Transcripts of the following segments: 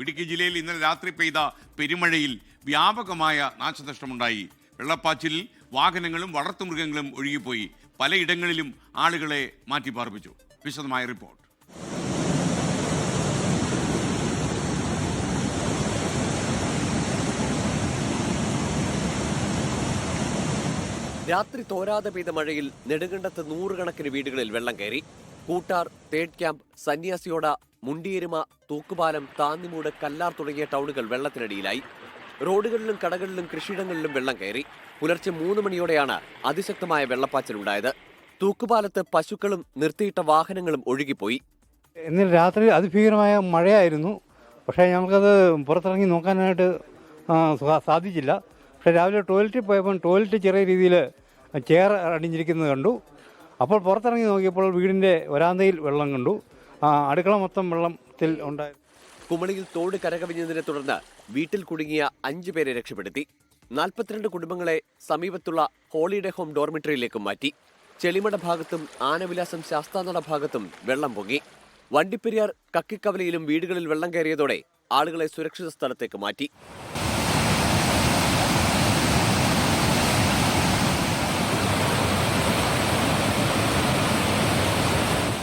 ഇടുക്കി ജില്ലയിൽ ഇന്നലെ രാത്രി പെയ്ത പെരുമഴയിൽ വ്യാപകമായ നാശനഷ്ടമുണ്ടായി. വെള്ളപ്പാച്ചിലിൽ വാഹനങ്ങളും വളർത്തുമൃഗങ്ങളും ഒഴുകിപ്പോയി. പലയിടങ്ങളിലും ആളുകളെ മാറ്റിപ്പാർപ്പിച്ചു. വിശദമായ റിപ്പോർട്ട്. രാത്രി തോരാതെ പെയ്ത മഴയിൽ നെടുങ്കണ്ടത്ത് നൂറുകണക്കിന് വീടുകളിൽ വെള്ളം കയറി. കൂട്ടാർ തേഡ് ക്യാമ്പ് സന്യാസിയോട മുണ്ടിയെരുമ തൂക്കുപാലം താന്നിമൂട് കല്ലാർ തുടങ്ങിയ ടൗണുകൾ വെള്ളത്തിനടിയിലായി. റോഡുകളിലും കടകളിലും കൃഷിയിടങ്ങളിലും വെള്ളം കയറി. പുലർച്ചെ മൂന്ന് മണിയോടെയാണ് അതിശക്തമായ വെള്ളപ്പാച്ചിലുണ്ടായത്. തൂക്കുപാലത്ത് പശുക്കളും നിർത്തിയിട്ട വാഹനങ്ങളും ഒഴുകിപ്പോയി. ഇന്നലെ രാത്രി അതിഭീകരമായ മഴയായിരുന്നു. പക്ഷേ ഞങ്ങൾക്കത് പുറത്തിറങ്ങി നോക്കാനായിട്ട് സാധിച്ചില്ല. പക്ഷേ രാവിലെ ടോയ്ലറ്റിൽ പോയപ്പോൾ ടോയ്ലറ്റ് ചെറിയ രീതിയിൽ ചെയർ അടിഞ്ഞിരിക്കുന്നത് കണ്ടു. അപ്പോൾ പുറത്തിറങ്ങി നോക്കിയപ്പോൾ വീടിന്റെ വരാന്തയിൽ വെള്ളം കണ്ടു. അടുക്കള മൊത്തം വെള്ളത്തിൽ ഉണ്ടായിരുന്നു കുമളിയിൽ തോട് കരകവിഞ്ഞതിനെ തുടർന്ന് വീട്ടിൽ കുടുങ്ങിയ അഞ്ചു പേരെ രക്ഷപ്പെടുത്തി. നാൽപ്പത്തിരണ്ട് കുടുംബങ്ങളെ സമീപത്തുള്ള ഹോളിഡേ ഹോം ഡോർമിറ്ററിയിലേക്ക് മാറ്റി. ചെളിമട ഭാഗത്തും ആനവിലാസം ശാസ്താനട ഭാഗത്തും വെള്ളം പൊങ്ങി. വണ്ടിപ്പെരിയാർ കക്കിക്കവലയിലും വീടുകളിൽ വെള്ളം കയറിയതോടെ ആളുകളെ സുരക്ഷിത സ്ഥലത്തേക്ക് മാറ്റി.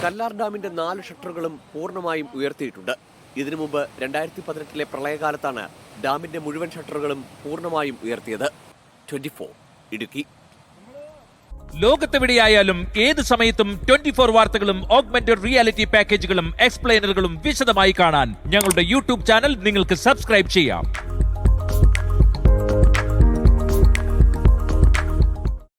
കല്ലാർ ഡാമിന്റെ നാല് ഷട്ടറുകളും പൂർണമായും ഉയർത്തിയിട്ടുണ്ട്. ഇതിനു മുമ്പ് രണ്ടായിരത്തി പതിനെട്ടിലെ പ്രളയകാലത്താണ് ഡാമിന്റെ മുഴുവൻ ഷട്ടറുകളും പൂർണമായും ഉയർത്തിയത്. Twenty four Idukki. ലോകത്തെവിടെയായാലും ഏത് സമയത്തും ട്വന്റി ഫോർ വാർത്തകളും ഓഗ്മെന്റഡ് റിയാലിറ്റി പാക്കേജുകളും എക്സ്പ്ലെയിനറുകളും വിശദമായി കാണാൻ ഞങ്ങളുടെ യൂട്യൂബ് ചാനൽ നിങ്ങൾക്ക് സബ്സ്ക്രൈബ് ചെയ്യാം.